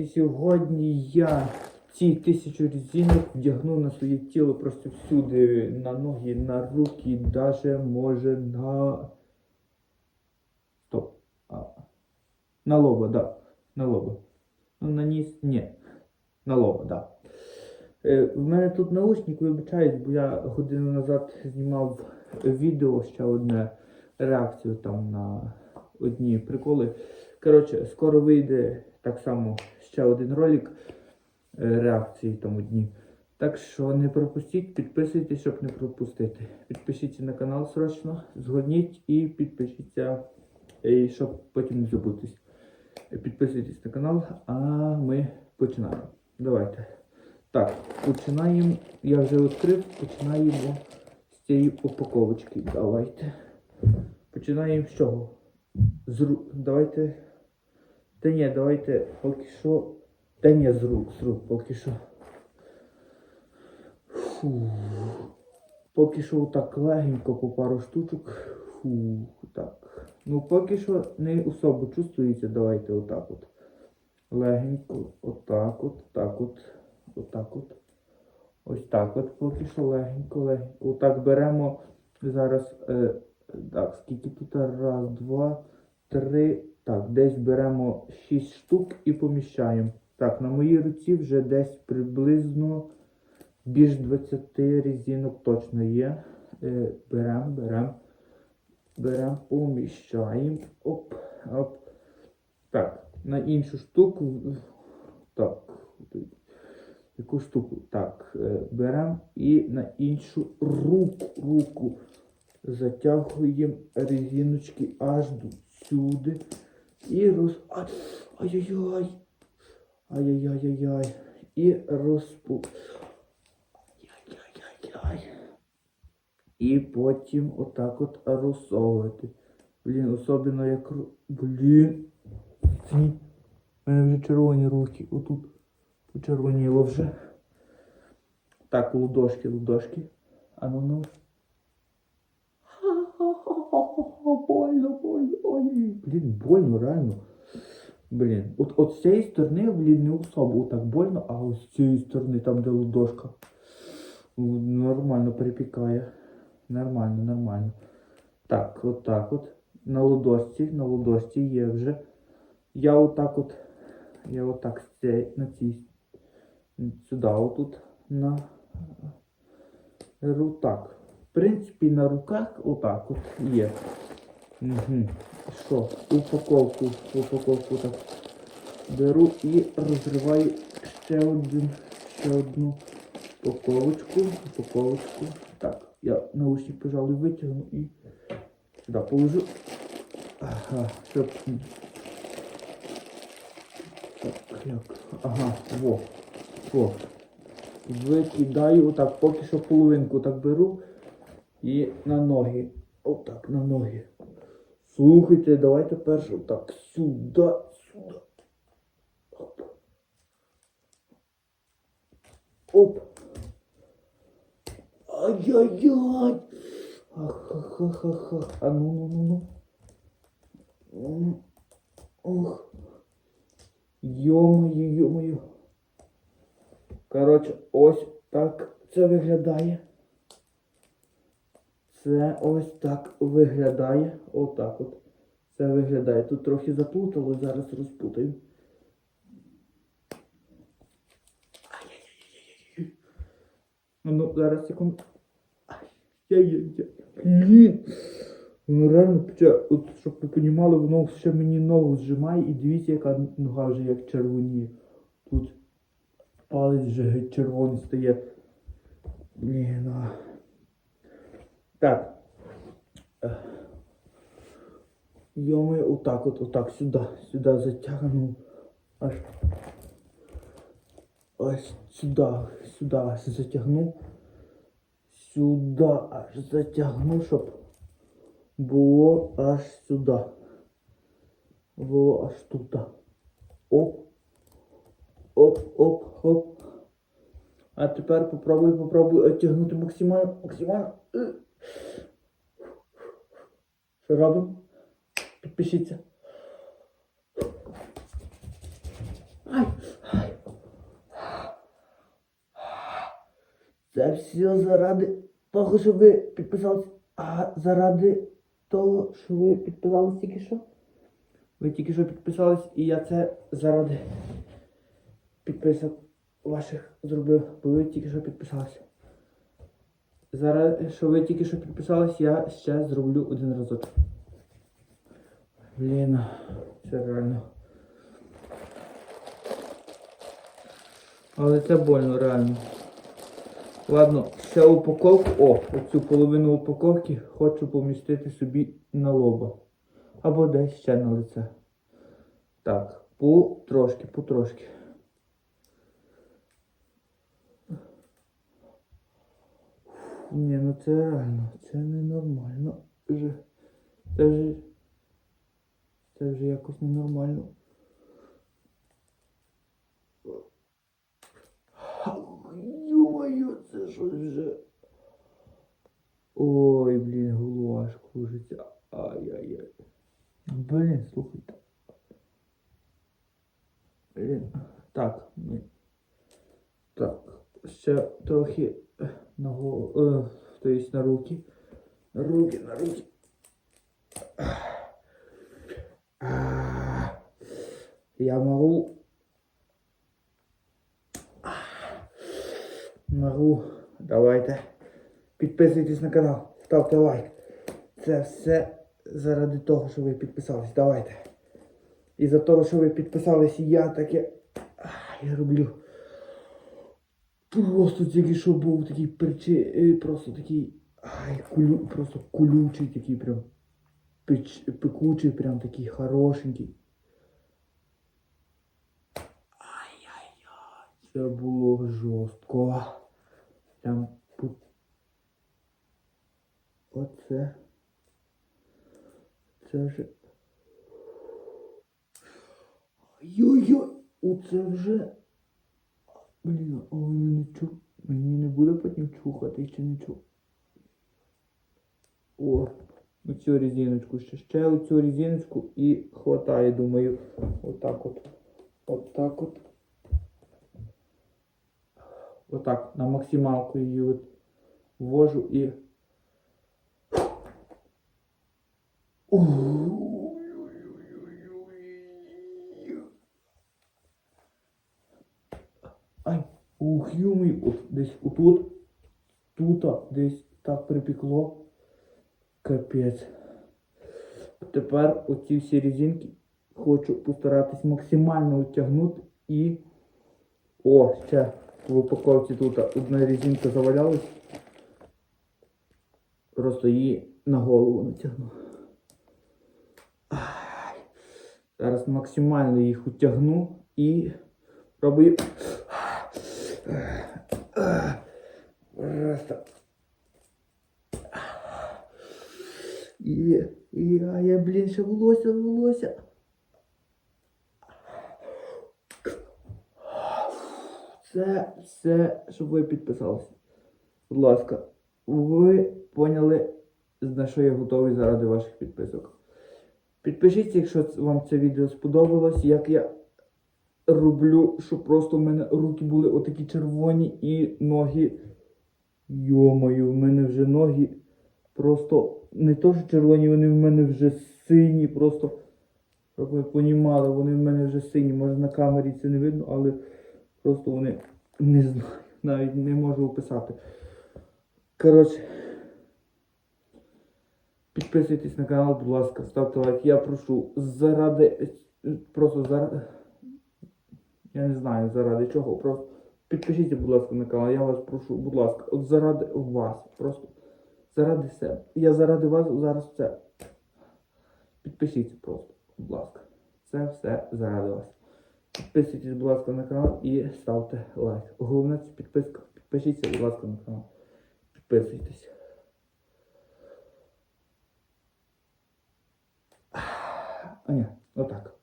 І сьогодні я ці тисячу резинок вдягну на своє тіло просто всюди, на ноги, на руки, даже може на. Стоп. А. На лоба, да. На лоба. Ну, на ніс, ні. На лоба, да. Е, в мене тут наушник, вибачаюсь, бо я годину назад знімав відео ще одне реакцію там на одні приколи. Коротше, скоро вийде так само ще один ролик е, реакції там одні. Так що не пропустіть, підписуйтесь, щоб не пропустити. Підпишіться на канал срочно, згодніть і підпишіться, і щоб потім не забутись. Підписуйтесь на канал, а ми починаємо. Давайте. Так, починаємо. Я вже відкрив, починаємо з цієї упаковочки. Давайте. Починаємо з чого? З. Давайте. Та ні, давайте поки що. Та ні, з рук, з рук, поки що. Фу. Поки що так легенько по пару штучок. Фу, так. Ну поки що не особо чувствується, давайте отак от. Легенько, отак от, так от, отак от. Ось так от поки що легенько, легенько. Отак беремо зараз. Е, так, скільки тут? Раз, два, три. Так, десь беремо 6 штук і поміщаємо. Так, на моїй руці вже десь приблизно більш 20 резинок точно є. Е, беремо, беремо. Беремо, поміщаємо. Оп, оп. Так, на іншу штуку. Так. Яку штуку? Так, е, беремо і на іншу руку, руку затягуємо резиночки аж до сюди. І роз... Ай-яй-яй. Ай-яй-яй-яй-яй. І розпу... Ай-яй-яй-яй. І потім отак от розсовувати. Блін, особливо як... Блін. Ні. У мене вже червоні руки. Отут почервоніло вже. Так, лудошки, лудошки. А ну ну. Больно, больно. Ой, блін, больно, реально. Блін. От, от з цієї сторони, блін, не особо так больно, а ось з цієї сторони, там де лудошка. Нормально припікає. Нормально, нормально. Так, от так от. На лудошці, на лудошці є вже. Я отак от. Я отак цієї, на цій. Сюди отут. На. Ру- Так. В принципі, на руках отак от є. Угу. Що? Упаковку, упаковку так беру і розриваю ще один, ще одну упаковочку, упаковочку. Так, я наушник, пожалуй, витягну і сюди положу. Ага, щоб. Так, як? Ага, во. Во. Викидаю отак, поки що половинку так беру і на ноги. Отак, на ноги. Слухайте, давайте перше отак. Сюди, сюди. Оп. Оп. Ай-яй-яй. Ах-ха-ха-ха-ха. А ну ну ну ну. Ох. Йо-моє, йо-моє. Коротше, ось так це виглядає. Це ось так виглядає. Отак от. Це виглядає. Тут трохи заплутало, зараз розпутаю. Ну, ну, зараз секунду. Ай-яй-яй-яй. Воно реально. От, щоб ви понімали, воно ще мені ногу зжимає і дивіться, яка нога вже як червоніє. Тут палець вже червоний стає. Блін, а. Так. Йоми, отак от, отак, сюди, сюди затягну. Аж. Ось сюди, сюди аж затягну. Сюди аж затягну, щоб було аж сюди. Було аж тут. Оп. Оп, оп, оп. А тепер попробуй, попробуй оттягнути максимально, максимально. Що робимо? Підпишіться. Це все заради того, що ви підписались. А заради того, що ви підписались тільки що? Ви тільки що підписались, і я це заради підписок ваших зробив, бо ви тільки що підписалися. Зараз, що ви тільки що підписались, я ще зроблю один разок. Блін, це реально. Але це больно реально. Ладно, ще упаковку. О, оцю половину упаковки хочу помістити собі на лоба. Або десь ще на лице. Так, потрошки, потрошки. Ні, ну це реально, це ненормально. Вже, це вже. Це вже якось ненормально. Ё-моё, це щось вже. Ой, блін, голова кружиться. Ай-яй-яй. Блін, слухайте. Блін. Так, ні. Так, ще трохи на голову, е, то есть на руки. На руки, на руки. Я могу Могу. Давайте. Підписуйтесь на канал, ставте лайк. Це все заради того, що ви підписались. Давайте. І за того, що ви підписались, я таке. Я роблю. Просто тільки що був такий перчи. е, Просто такий. Ай, кулю, просто колючий такий прям. Печ, пекучий, прям такий хорошенький. Ай-яй-яй. Це було жорстко. Прям Оце. Це вже. Йой-йой! Оце вже. Блін, а мені не чу. Мені не буде потім чухати чи не чу. О, оцю резиночку ще. Ще оцю резиночку і хватає, думаю. Отак от. Отак от. Отак, на максималку її от ввожу і. Ой-ой-ой-ой-ой. Ай, юмий, от десь отут, тута, десь так припекло. Капець. Тепер оці всі резинки хочу постаратись максимально утягнути і. О, ще в упаковці тут одна резинка завалялась. Просто її на голову натягну. Зараз максимально їх утягну і пробую. Просто. І, і, а я, блін, ще волосся, волосся. Це все, щоб ви підписалися. Будь ласка, ви поняли, на що я готовий заради ваших підписок. Підпишіться, якщо вам це відео сподобалось, як я роблю, щоб просто в мене руки були отакі червоні і ноги. Йомаю, в мене вже ноги просто не то, що червоні, вони в мене вже сині, просто, щоб ви понімали, вони в мене вже сині. Може на камері це не видно, але просто вони не знаю, навіть не можу описати. Коротше, підписуйтесь на канал, будь ласка, ставте лайк. Я прошу заради. Просто заради. Я не знаю заради чого. Просто підпишіться, будь ласка, на канал. Я вас прошу, будь ласка, от заради вас. Просто заради себе. Я заради вас зараз це. Підпишіться просто, будь ласка. Це все заради вас. Підписуйтесь, будь ласка, на канал і ставте лайк. Головне це підписка. Підпишіться, будь ласка, на канал. Підписуйтесь. А ні, отак.